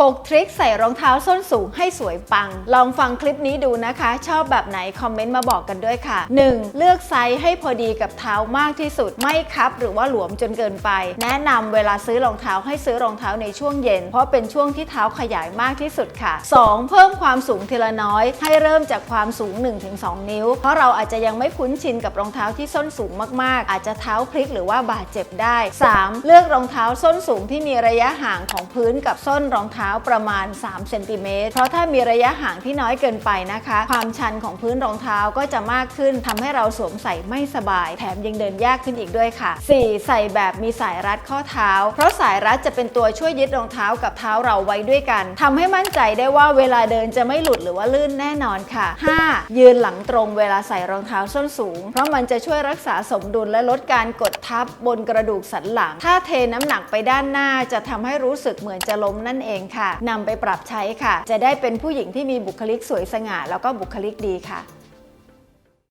6 ทริคใส่รองเท้าส้นสูงให้สวยปัง ลองฟังคลิปนี้ดูนะคะ ชอบแบบไหน คอมเมนต์มาบอกกันด้วยค่ะ 1. เลือกไซส์ให้พอดีกับเท้ามากที่สุด ไม่คับหรือว่าหลวมจนเกินไป แนะนำเวลาซื้อรองเท้าให้ซื้อรองเท้าในช่วงเย็น เพราะเป็นช่วงที่เท้าขยายมากที่สุดค่ะ 2. เพิ่มความสูงทีละน้อย ให้เริ่มจากความสูง 1-2 นิ้ว เพราะเราอาจจะยังไม่คุ้นชินกับรองเท้าที่ส้นสูงมากๆ อาจจะเท้าพลิกหรือว่าบาดเจ็บได้ 3. เลือกรองเท้าส้นสูงที่มีระยะห่างของพื้นกับส้นรองเท้าประมาณ3เซนติเมตรเพราะถ้ามีระยะห่างที่น้อยเกินไปนะคะ ความชันของพื้นรองเท้าก็จะมากขึ้นทำให้เราสวมใส่ไม่สบาย แถมยังเดินยากขึ้นอีกด้วยค่ะ 4. ใส่แบบมีสายรัดข้อเท้า เพราะสายรัดจะเป็นตัวช่วยยึดรองเท้ากับเท้าเราไว้ด้วยกันทำให้มั่นใจได้ว่าเวลาเดินจะไม่หลุดหรือว่าลื่นแน่นอนค่ะ 5. ยืนหลังตรงเวลาใส่รองเท้าส้นสูง เพราะมันจะช่วยรักษาสมดุลและลดการกดทับบนกระดูกสันหลัง ถ้าเทน้ำหนักไปด้านหน้าจะทำให้รู้สึกเหมือนจะล้มนั่นเองค่ะนำไปปรับใช้ค่ะ จะได้เป็นผู้หญิงที่มีบุคลิกสวยสง่าแล้วก็บุคลิกดีค่ะ